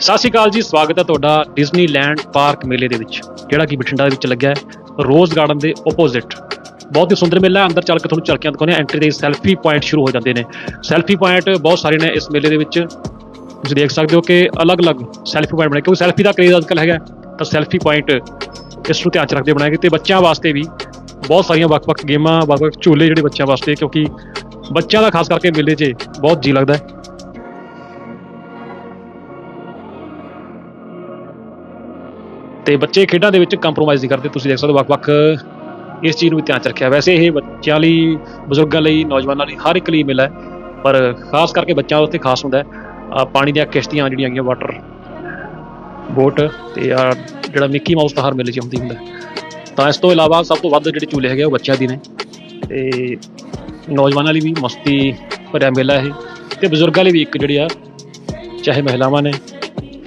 ਸਤਿ ਸ਼੍ਰੀ ਅਕਾਲ ਜੀ, ਸਵਾਗਤ ਹੈ ਤੁਹਾਡਾ ਡਿਜ਼ਨੀਲੈਂਡ ਪਾਰਕ ਮੇਲੇ ਦੇ ਵਿੱਚ, ਜਿਹੜਾ ਕਿ ਬਠਿੰਡਾ ਦੇ ਵਿੱਚ ਲੱਗਿਆ ਹੈ ਰੋਜ਼ ਗਾਰਡਨ ਦੇ ਆਪੋਜ਼ਿਟ ਬਹੁਤ ਹੀ ਸੁੰਦਰ ਮੇਲਾ ਹੈ, ਅੰਦਰ ਚੱਲ ਕੇ ਤੁਹਾਨੂੰ ਚੱਲ ਦਿਖਾਉਂਦੇ ਹਾਂ ਐਂਟਰੀ ਦੇ ਸੈਲਫੀ ਪੁਆਇੰਟ ਸ਼ੁਰੂ ਹੋ ਜਾਂਦੇ ਨੇ। ਸੈਲਫੀ ਪੁਆਇੰਟ ਬਹੁਤ ਸਾਰੇ ਨੇ ਇਸ ਮੇਲੇ ਦੇ ਵਿੱਚ। ਤੁਸੀਂ ਦੇਖ ਸਕਦੇ ਹੋ ਕਿ ਅਲੱਗ-ਅਲੱਗ ਸੈਲਫੀ ਪੁਆਇੰਟ ਬਣੇ ਕਿਉਂਕਿ ਸੈਲਫੀ ਦਾ ਕ੍ਰੇਜ਼ ਅੱਜਕੱਲ ਹੈਗਾ ਤਾਂ ਸੈਲਫੀ ਪੁਆਇੰਟ ਇਸ ਨੂੰ ਧਿਆਨ ਚ ਰੱਖਦੇ ਬਣਾਏ ਗਏ ਤੇ ਬੱਚਿਆਂ ਵਾਸਤੇ ਵੀ ਬਹੁਤ ਸਾਰੀਆਂ ਵੱਖ-ਵੱਖ ਗੇਮਾਂ ਵੱਖ-ਵੱਖ ਝੂਲੇ ਜਿਹੜੇ ਬੱਚਿਆਂ ਵਾਸਤੇ, ਕਿਉਂਕਿ ਬੱਚਿਆਂ ਦਾ ਖਾਸ ਕਰਕੇ ਮੇਲੇ 'ਚ ਬਹੁਤ ਜੀ ਲੱਗਦਾ ਹੈ। ਤੇ ਬੱਚੇ ਖੇਡਾਂ ਦੇ ਵਿੱਚ ਕੰਪਰੋਮਾਈਜ਼ ਨਹੀਂ ਕਰਦੇ, ਤੁਸੀਂ ਦੇਖ ਸਕਦੇ ਹੋ ਵੱਖ-ਵੱਖ ਇਸ ਚੀਜ਼ ਨੂੰ ਵੀ ਧਿਆਨ ਚ ਰੱਖਿਆ। ਵੈਸੇ ਇਹ ਬੱਚਿਆਂ ਲਈ, ਬਜ਼ੁਰਗਾਂ ਲਈ, ਨੌਜਵਾਨਾਂ ਲਈ ਹਰ ਇੱਕ ਲਈ ਮੇਲਾ ਹੈ, ਪਰ ਖਾਸ ਕਰਕੇ ਬੱਚਿਆਂ ਵਾਸਤੇ ਖਾਸ ਹੁੰਦਾ ਹੈ ਪਾਣੀ ਦੀਆਂ ਕਿਸ਼ਤੀਆਂ ਜਿਹੜੀਆਂ ਹੈਗੀਆਂ ਵਾਟਰ ਬੋਟ ਤੇ ਆ ਜਿਹੜਾ ਮਿੱਕੀ ਮਾਊਸ ਤਾਂ ਹਰ ਮੇਲੇ 'ਚ ਹੁੰਦੀ ਹੁੰਦਾ ਤਾਂ ਇਸ ਤੋਂ ਇਲਾਵਾ ਸਭ ਤੋਂ ਵੱਧ ਜਿਹੜੇ ਝੂਲੇ ਹੈਗੇ ਆ, ਉਹ ਬੱਚਿਆਂ ਦੀ ਨੇ। ਤੇ ਨੌਜਵਾਨਾਂ ਲਈ ਵੀ ਮਸਤੀ ਭਰਿਆ ਮੇਲਾ ਇਹ। ਤੇ ਬਜ਼ੁਰਗਾਂ ਲਈ ਵੀ ਇੱਕ ਜਿਹੜੀ ਆ, ਚਾਹੇ ਮਹਿਲਾਵਾਂ ਨੇ,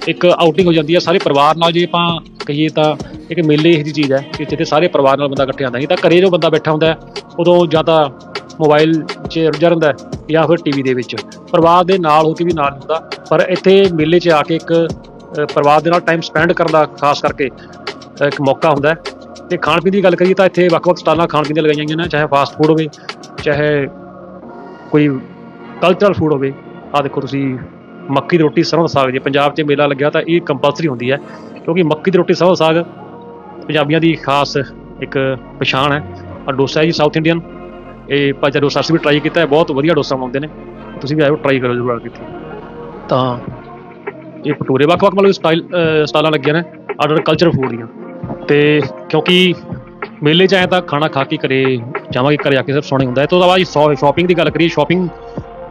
ਇੱਕ ਆਊਟਿੰਗ ਹੋ ਜਾਂਦੀ ਹੈ ਸਾਰੇ ਪਰਿਵਾਰ ਨਾਲ ਜੇ ਆਪਾਂ ਕਹੀਏ ਤਾਂ ਇੱਕ ਮੇਲੇ ਇਹੋ ਜਿਹੀ ਚੀਜ਼ ਹੈ ਕਿ ਜਿੱਥੇ ਸਾਰੇ ਪਰਿਵਾਰ ਨਾਲ ਬੰਦਾ ਇਕੱਠੇ ਆਉਂਦਾ ਨਹੀਂ ਤਾਂ ਘਰੇ ਜੋ ਬੰਦਾ ਬੈਠਾ ਹੁੰਦਾ, ਉਦੋਂ ਜਾਂ ਤਾਂ ਮੋਬਾਈਲ 'ਚ ਰੁੱਝਾ ਰਹਿੰਦਾ ਜਾਂ ਫਿਰ ਟੀਵੀ ਦੇ ਵਿੱਚ। ਪਰਿਵਾਰ ਦੇ ਨਾਲ ਹੋ ਕੇ ਵੀ ਨਾਲ ਹੁੰਦਾ, ਪਰ ਇੱਥੇ ਮੇਲੇ 'ਚ ਆ ਕੇ ਇੱਕ ਪਰਿਵਾਰ ਦੇ ਨਾਲ ਟਾਈਮ ਸਪੈਂਡ ਕਰਨ ਦਾ ਖਾਸ ਕਰਕੇ ਇੱਕ ਮੌਕਾ ਹੁੰਦਾ। ਤੇ ਖਾਣ ਪੀਣ ਦੀ ਗੱਲ ਕਰੀਏ ਤਾਂ ਇੱਥੇ ਵੱਖ-ਵੱਖ ਸਟਾਲਾਂ ਖਾਣ ਪੀਣ ਦੀਆਂ ਲਗਾਈਆਂ ਗਈਆਂ ਨੇ, ਚਾਹੇ ਫਾਸਟ ਫੂਡ ਹੋਵੇ, ਚਾਹੇ ਕੋਈ ਕਲਚਰਲ ਫੂਡ ਹੋਵੇ। ਆ ਦੇਖੋ ਤੁਸੀਂ, ਮੱਕੀ ਦੀ ਰੋਟੀ ਸਰੋਂ ਦਾ ਸਾਗ, ਜੇ ਪੰਜਾਬ 'ਚ ਮੇਲਾ ਲੱਗਿਆ ਤਾਂ ਇਹ ਕੰਪਲਸਰੀ ਹੁੰਦੀ ਹੈ, ਕਿਉਂਕਿ ਮੱਕੀ ਦੀ ਰੋਟੀ ਸਰੋਂ ਦਾ ਸਾਗ ਪੰਜਾਬੀਆਂ ਦੀ ਖਾਸ ਇੱਕ ਪਛਾਣ ਹੈ। ਔਰ ਡੋਸਾ ਹੈ ਜੀ ਸਾਊਥ ਇੰਡੀਅਨ ਇਹ ਪਾਜਾ ਡੋਸਾ ਅਸੀਂ ਵੀ ਟਰਾਈ ਕੀਤਾ ਹੈ, ਬਹੁਤ ਵਧੀਆ ਡੋਸਾ ਬਣਾਉਂਦੇ ਨੇ। ਤੁਸੀਂ ਵੀ ਆਇਓ ਟਰਾਈ ਕਰੋ ਜ਼ਰੂਰ ਆ ਕੇ ਤਾਂ ਇਹ ਭਟੂਰੇ ਵੱਖ-ਵੱਖ ਮਤਲਬ ਸਟਾਈਲ ਸਟਾਲਾਂ ਲੱਗੀਆਂ ਨੇ ਆਰਡਰ ਕਲਚਰ ਫੂਡ ਦੀਆਂ। ਤੇ ਕਿਉਂਕਿ ਮੇਲੇ 'ਚ ਆਏ ਤਾਂ ਖਾਣਾ ਖਾ ਕੇ ਘਰੇ ਜਾਵਾਂਗੇ, ਘਰੇ ਆ ਕੇ ਸਿਰਫ ਸੋਣਾ ਹੁੰਦਾ ਹੈ। ਤੋਂ ਬਾਅਦ ਸ਼ਾਪਿੰਗ ਦੀ ਗੱਲ ਕਰੀਏ ਸ਼ਾਪਿੰਗ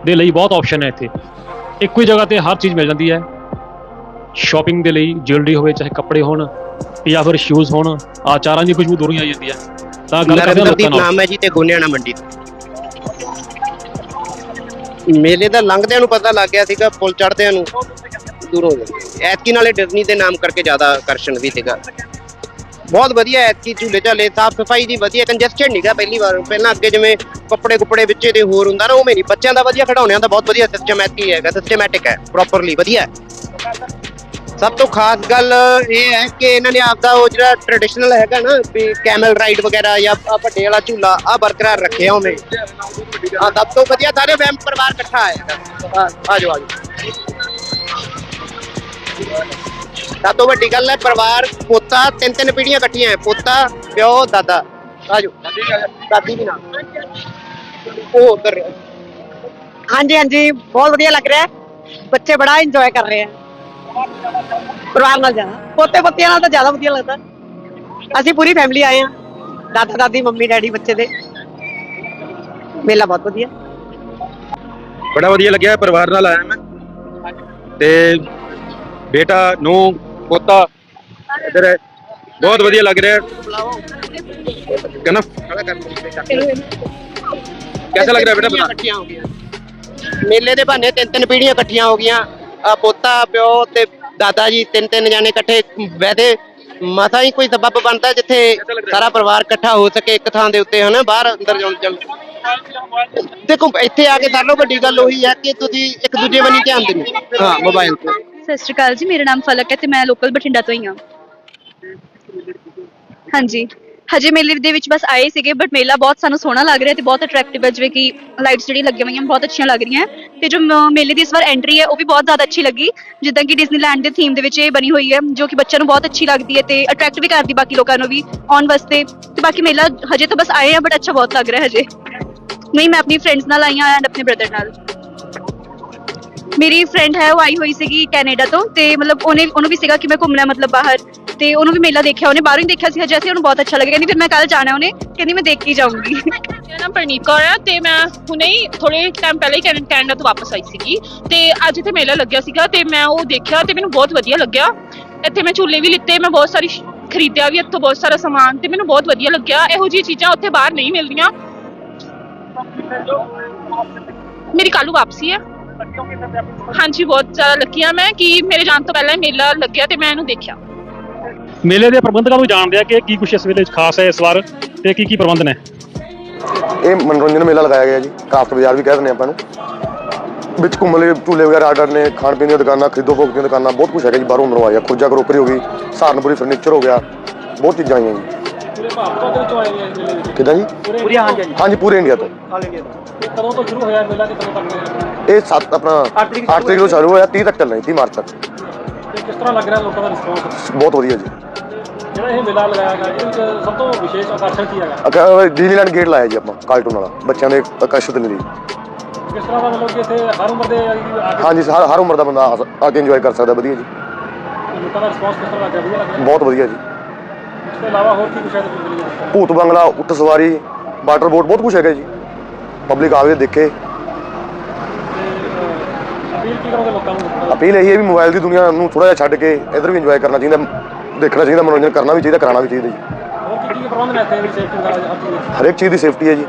ਦੇ ਲਈ ਬਹੁਤ ਆਪਸ਼ਨ ਹੈ ਇੱਥੇ। ਇੱਕੋ ਹੀ ਜਗ੍ਹਾ ਤੇ ਹਰ ਚੀਜ਼ ਮਿਲ ਜਾਂਦੀ ਹੈ। ਸ਼ਾਪਿੰਗ ਦੇ ਲਈ ਜਿਊਲਰੀ ਹੋਵੇ, ਚਾਹੇ ਕੱਪੜੇ ਹੋਣ ਜਾਂ ਫਿਰ ਸ਼ੂਜ਼ ਹੋਣ, ਆਚਾਰਾਂ ਦੀ ਖੁਸ਼ਬੂ ਦੂਰੋਂ ਹੀ ਆਈ ਜਾਂਦੀ ਹੈ। ਤਾਂ ਗੱਲ ਕਰਦੇ ਲੋਕਾਂ ਨਾਲ। ਨਾਮ ਹੈ ਜੀ ਤੇ ਗੋਨਿਆਣਾ ਮੰਡੀ। ਮੇਲੇ ਦਾ ਲੰਘਦਿਆਂ ਨੂੰ ਪਤਾ ਲੱਗ ਗਿਆ ਸੀਗਾ, ਪੁਲ ਚੜਦਿਆਂ ਨੂੰ ਦੂਰੋਂ ਐਤਕੀ ਨਾਲੇ ਡਿਜ਼ਨੀ ਦੇ ਨਾਮ ਕਰਕੇ ਜ਼ਿਆਦਾ ਆਕਰਸ਼ਣ ਵੀ ਸੀਗਾ। ਬਹੁਤ ਵਧੀਆ ਐਤਕੀ ਝੂਲੇ ਝਾਲੇ ਸਾਫ਼ ਸਫ਼ਾਈ ਦੀ ਵਧੀਆ ਕੰਜਸਟਡ ਨਹੀਂਗਾ ਪਹਿਲੀ ਵਾਰ। ਪਹਿਲਾਂ ਅੱਗੇ ਜਿਵੇਂ ਕੱਪੜੇ ਕੁੱਪੜੇ ਵਿੱਚੇ ਦੇ ਹੋਰ ਹੁੰਦਾ ਨਾ ਉਹ ਮੇਰੀ ਬੱਚਿਆਂ ਦਾ ਵਧੀਆ ਖਿਡੌਣਿਆਂ ਦਾ ਬਹੁਤ ਵਧੀਆ ਸਿਸਟਮੈਟਿਕ ਹੈਗਾ ਸਿਸਟਮੈਟਿਕ ਹੈ ਪ੍ਰੋਪਰਲੀ ਵਧੀਆ ਸਭ ਤੋਂ ਖਾਸ ਗੱਲ ਇਹ ਹੈ ਕਿ ਇਹਨਾਂ ਨੇ ਆਪਦਾ ਉਹ ਜਿਹੜਾ ਟ੍ਰੈਡੀਸ਼ਨਲ ਹੈਗਾ ਨਾ, ਵੀ ਕੈਮਲ ਰਾਈਡ ਵਗੈਰਾ ਜਾਂ ਆਹ ਵੱਡੇ ਵਾਲਾ ਝੂਲਾ ਆ ਬਰਕਰਾਰ ਰੱਖਿਆ ਉਹਨੇ। ਆ ਸਭ ਤੋਂ ਵਧੀਆ ਸਾਰੇ ਫੈਮ ਪਰਿਵਾਰ ਇਕੱਠਾ ਆਇਆ ਆ ਆ ਜਾਓ ਆ ਜਾਓ। ਸਭ ਤੋਂ ਵੱਡੀ ਗੱਲ ਹੈ ਪਰਿਵਾਰ ਪੋਤਾ ਤਿੰਨ ਤਿੰਨ ਪੀੜ੍ਹੀਆਂ ਇਕੱਠੀਆਂ ਹੈ ਪੋਤਾ ਪਿਓ ਦਾਦਾ। ਆ ਜਾਓ ਦਾਦੀ ਵੀ ਨਾਲ। ਉਹ ਉਧਰ ਹਾਂਜੀ ਹਾਂਜੀ ਬਹੁਤ ਵਧੀਆ ਲੱਗ ਰਿਹਾ। ਹੈ ਬੱਚੇ ਬੜਾ ਇੰਜੋਏ ਕਰ ਰਹੇ ਆ। ਪਰਿਵਾਰ ਨਾਲ ਜਾਣਾ ਪੋਤੇ ਪੋਤੀਆਂ ਨਾਲ ਤਾਂ ਜ਼ਿਆਦਾ ਵਧੀਆ ਲੱਗਦਾ। ਅਸੀਂ ਪੂਰੀ ਫੈਮਿਲੀ ਆਏ ਆ ਦਾਦਾ ਦਾਦੀ ਮੰਮੀ ਡੈਡੀ ਬੱਚੇ ਦੇ। ਮੇਲਾ ਬਹੁਤ ਵਧੀਆ। ਬੜਾ ਵਧੀਆ ਲੱਗਿਆ ਪਰਿਵਾਰ ਨਾਲ ਆਇਆ ਮੈਂ। ਤੇ ਬੇਟਾ ਨੂੰ ਪੋਤਾ ਇਧਰ ਹੈ। ਬਹੁਤ ਵਧੀਆ ਲੱਗ ਰਿਹਾ। ਕਹਿੰਦਾ ਕਿਹਦਾ ਲੱਗ ਰਿਹਾ ਬੇਟਾ ਪੀੜ੍ਹੀਆਂ ਮੇਲੇ ਦੇ ਬਹਾਨੇ ਤਿੰਨ ਤਿੰਨ ਪੀੜੀਆਂ ਇਕੱਠੀਆਂ ਹੋ ਗਈਆਂ। ਆਹ ਪੋਤਾ ਪਿਓ ਤੇ ਦਾਦਾ ਜੀ ਤਿੰਨ ਤਿੰਨ ਜਾਣੇ ਇਕੱਠੇ। ਵੈਦੇ ਮਾਤਾ ਹੀ ਕੋਈ ਸਬੱਬ ਬਣਦਾ ਜਿੱਥੇ ਸਾਰਾ ਪਰਿਵਾਰ ਇਕੱਠਾ ਹੋ ਸਕੇ ਇੱਕ ਥਾਂ ਦੇ ਉੱਤੇ ਹਨਾ? ਬਾਹਰ ਅੰਦਰ ਜਾਣ ਜਾਣ ਦੇਖੋ ਇੱਥੇ ਆ ਕੇ ਸਾਰੋਂ ਵੱਡੀ ਗੱਲ ਉਹੀ ਹੈ ਕਿ ਤੁਸੀਂ ਇੱਕ ਦੂਜੇ ਵੱਲ ਧਿਆਨ ਦਿੰਦੇ। ਹਾਂ ਮੋਬਾਈਲ ਤੇ। ਸਤਿ ਸ਼੍ਰੀ ਅਕਾਲ ਜੀ, ਮੇਰਾ ਨਾਮ ਫਲਕ ਹੈ ਤੇ ਮੈਂ ਲੋਕਲ ਬਠਿੰਡਾ ਤੋਂ ਹੀ ਹਾਂ। ਹਾਂਜੀ। ਹਜੇ ਮੇਲੇ ਦੇ ਵਿੱਚ ਬਸ ਆਏ ਸੀਗੇ ਬਟ ਮੇਲਾ ਬਹੁਤ ਸਾਨੂੰ ਸੋਹਣਾ ਲੱਗ ਰਿਹਾ ਤੇ ਬਹੁਤ ਅਟਰੈਕਟਿਵ ਹੈ, ਜਿਵੇਂ ਕਿ ਲਾਈਟਸ ਜਿਹੜੀ ਲੱਗੀਆਂ ਹੋਈਆਂ ਬਹੁਤ ਅੱਛੀਆਂ ਲੱਗ ਰਹੀਆਂ। ਤੇ ਜੋ ਮੇਲੇ ਦੀ ਇਸ ਵਾਰ ਐਂਟਰੀ ਹੈ, ਉਹ ਵੀ ਬਹੁਤ ਜ਼ਿਆਦਾ ਅੱਛੀ ਲੱਗੀ। ਜਿੱਦਾਂ ਕਿ ਡਿਜ਼ਨੀਲੈਂਡ ਦੇ ਥੀਮ ਦੇ ਵਿੱਚ ਇਹ ਬਣੀ ਹੋਈ ਹੈ, ਜੋ ਕਿ ਬੱਚਿਆਂ ਨੂੰ ਬਹੁਤ ਅੱਛੀ ਲੱਗਦੀ ਹੈ ਤੇ ਅਟਰੈਕਟ ਵੀ ਕਰਦੀ ਬਾਕੀ ਲੋਕਾਂ ਨੂੰ ਵੀ ਆਉਣ ਵਾਸਤੇ। ਤੇ ਬਾਕੀ ਮੇਲਾ ਹਜੇ ਤਾਂ ਬਸ ਆਏ ਆ ਬਟ ਅੱਛਾ ਬਹੁਤ ਲੱਗ ਰਿਹਾ ਹਜੇ। ਨਹੀਂ, ਮੈਂ ਆਪਣੀ ਫਰੈਂਡਸ ਨਾਲ ਆਈ ਹਾਂ ਐਂਡ ਆਪਣੇ ਬ੍ਰਦਰ ਨਾਲ। ਮੇਰੀ ਫਰੈਂਡ ਹੈ, ਉਹ ਆਈ ਹੋਈ ਸੀਗੀ ਕੈਨੇਡਾ ਤੋਂ ਤੇ ਮਤਲਬ ਉਹਨੇ, ਉਹਨੂੰ ਵੀ ਸੀਗਾ ਕਿ ਮੈਂ ਘੁੰਮਣਾ ਮਤਲਬ ਬਾਹਰ ਤੇ ਉਹਨੂੰ ਵੀ ਮੇਲਾ ਦੇਖਿਆ ਉਹਨੇ, ਬਾਹਰੋਂ ਹੀ ਦੇਖਿਆ ਸੀ, ਹਜੇ ਅਸੀਂ ਉਹਨੂੰ ਬਹੁਤ ਅੱਛਾ ਲੱਗਿਆ। ਕਹਿੰਦੀ ਫਿਰ ਮੈਂ ਕੱਲ ਜਾਣਾ ਉਹਨੇ, ਕਹਿੰਦੀ ਮੈਂ ਦੇਖ ਕੇ ਜਾਊਂਗੀ। ਮੇਰਾ ਨਾਮ ਪ੍ਰਨੀਤ ਕੌਰ ਹੈ ਤੇ ਮੈਂ ਹੁਣੇ ਹੀ ਥੋੜੇ ਟਾਈਮ ਪਹਿਲਾਂ ਹੀ ਕੈਨ- ਕੈਨੇਡਾ ਤੋਂ ਵਾਪਸ ਆਈ ਸੀਗੀ ਤੇ ਅੱਜ ਇੱਥੇ ਮੇਲਾ ਲੱਗਿਆ ਸੀਗਾ ਤੇ ਮੈਂ ਉਹ ਦੇਖਿਆ ਤੇ ਮੈਨੂੰ ਬਹੁਤ ਵਧੀਆ ਲੱਗਿਆ। ਇੱਥੇ ਮੈਂ ਝੂਲੇ ਵੀ ਲਿੱਤੇ, ਮੈਂ ਬਹੁਤ ਸਾਰੀ ਸ਼- ਖਰੀਦਿਆ ਵੀ ਇੱਥੋਂ ਬਹੁਤ ਸਾਰਾ ਸਮਾਨ ਤੇ ਮੈਨੂੰ ਬਹੁਤ ਵਧੀਆ ਲੱਗਿਆ। ਇਹੋ ਜਿਹੀਆਂ ਚੀਜ਼ਾਂ ਉੱਥੇ ਬਾਹਰ ਨਹੀਂ ਮਿਲਦੀਆਂ। ਮੇਰੀ ਕੱਲ੍ਹ ਵਾਪਸੀ ਹੈ ਹਾਂਜੀ ਬਹੁਤ ਜ਼ਿਆਦਾ ਲੱਕੀ ਹਾਂ ਮੈਂ ਕਿ ਮੇਰੇ ਜਾਣ ਤੋਂ ਪਹਿਲਾਂ ਹੀ ਮੇਲਾ ਲੱਗਿਆ ਤੇ ਮੈਂ ਇਹਨੂੰ ਦੇਖਿਆ। ਮੇਲੇ ਦੇ ਪ੍ਰਬੰਧਕਾਂ ਨੂੰ ਜਾਣਦੇ ਆ ਕਿ ਕੀ ਕੁਛ ਇਸ ਵੇਲੇ ਖਾਸ ਹੈ ਇਸ ਵਾਰ ਤੇ ਕੀ ਕੀ ਪ੍ਰਬੰਧ ਨੇ? ਇਹ ਮਨੋਰੰਜਨ ਮੇਲਾ ਲਗਾਇਆ ਗਿਆ ਜੀ ਕ੍ਰਾਫਟ ਬਾਜ਼ਾਰ ਵੀ ਕਹਿ ਦਿੰਦੇ ਆਪਾਂ ਨੂੰ। ਵਿੱਚ ਘੁੰਮਣ ਲਈ ਝੂਲੇ ਵਗੈਰਾ ਆਰਡਰ ਨੇ ਖਾਣ ਪੀਣ ਦੀਆਂ ਦੁਕਾਨਾਂ ਖਰੀਦੋ ਫੋਕ ਦੀਆਂ ਦੁਕਾਨਾਂ ਬਹੁਤ ਕੁਝ ਹੈਗਾ ਜੀ ਬਾਹਰੋਂ ਆਇਆ ਖੁਰਜਾ ਕਰੋਕਰੀ ਹੋ ਗਈ ਸਹਾਰਨਪੁਰੀ ਫਰਨੀਚਰ ਹੋ ਗਿਆ ਬਹੁਤ ਚੀਜ਼ਾਂ ਆਈਆਂ ਜੀ। ਭਾਰਤ ਤੋਂ ਕਿਹੜੇ ਚੋਂ ਆਏ ਨੇ ਇਸ ਮੇਲੇ ਵਿੱਚ ਕਿੱਦਾਂ ਜੀ? ਪੂਰੇ ਹਾਂਜੀ ਹਾਂਜੀ। ਪੂਰੇ ਇੰਡੀਆ ਤੋਂ। ਇਹ ਕਦੋਂ ਤੋਂ ਸ਼ੁਰੂ ਹੋਇਆ ਇਹ ਮੇਲਾ ਤੇ ਕਦੋਂ ਤੱਕ ਹੋਇਆ ਇਹ 7 ਆਪਣਾ 8 ਤਰੀਕ ਤੋਂ ਸ਼ੁਰੂ ਹੋਇਆ। 30 ਤੱਕ ਚੱਲਣਾ ਜੀ 30 ਮਾਰਚ ਤੱਕ। ਤੇ ਕਿਸ ਤਰ੍ਹਾਂ ਲੱਗ ਰਿਹਾ ਲੋਕਾਂ ਦਾ ਰਿਸਪੌਂਸ ਬਹੁਤ ਵਧੀਆ ਜੀ। ਜਿਹੜਾ ਇਹ ਮੇਲਾ ਲਗਾਇਆ ਗਿਆ ਇਹਦੇ ਵਿੱਚ ਸਭ ਤੋਂ ਵਿਸ਼ੇਸ਼ ਆਕਰਸ਼ਣ ਕੀ ਹੈਗਾ? ਅਕਾ ਡਿਜ਼ਨੀਲੈਂਡ ਗੇਟ ਲਾਇਆ ਜੀ ਆਪਾਂ ਕਾਰਟੂਨ ਵਾਲਾ। ਬੱਚਿਆਂ ਦੇ ਆਕਰਸ਼ਿਤ ਲਈ। ਕਿਸ ਤਰ੍ਹਾਂ ਦਾ ਮਤਲਬ ਕਿ ਇੱਥੇ ਹਰ ਉਮਰ ਦੇ ਹਾਂਜੀ ਹਰ ਹਰ ਉਮਰ ਦਾ ਬੰਦਾ ਆ ਆ ਕੇ ਇੰਜੋਏ ਕਰ ਸਕਦਾ ਵਧੀਆ ਜੀ। ਲੋਕਾਂ ਦਾ ਰਿਸਪੌਂਸ ਕਿਸ ਤਰ੍ਹਾਂ ਲੱਗ ਰਿਹਾ ਵਧੀਆ ਲੱਗ ਰਿਹਾ? ਬਹੁਤ ਵਧੀਆ ਜੀ। ਤੋਂ ਇਲਾਵਾ ਹੋਰ ਕੀ ਹੈ ਭੂਤ ਬੰਗਲਾ ਉੱਟ ਸਵਾਰੀ ਵਾਟਰ ਬੋਟ ਬਹੁਤ ਕੁਝ ਹੈਗਾ ਜੀ। ਪਬਲਿਕ ਆਵੇ ਦੇਖੇ। ਅਪੀਲ ਕੀ ਕਰੋਗੇ ਲੋਕਾਂ ਨੂੰ? ਅਪੀਲ ਇਹੀ ਹੈ ਵੀ ਮੋਬਾਈਲ ਦੀ ਦੁਨੀਆ ਨੂੰ ਥੋੜਾ ਜਿਹਾ ਛੱਡ ਕੇ ਇਧਰ ਵੀ ਇੰਜੋਏ ਕਰਨਾ ਚਾਹੀਦਾ ਦੇਖਣਾ ਚਾਹੀਦਾ ਮਨੋਰੰਜਨ ਕਰਨਾ ਵੀ ਚਾਹੀਦਾ ਕਰਾਉਣਾ ਵੀ ਚਾਹੀਦਾ ਜੀ। ਹੋਰ ਕੀ ਕੀ ਪ੍ਰਬੰਧ ਨੇ ਇੱਥੇ ਵੀ ਸੇਫਟੀ ਦਾ ਹਰ ਚੀਜ਼ ਹਰ ਇੱਕ ਚੀਜ਼ ਦੀ ਸੇਫਟੀ ਹੈ ਜੀ।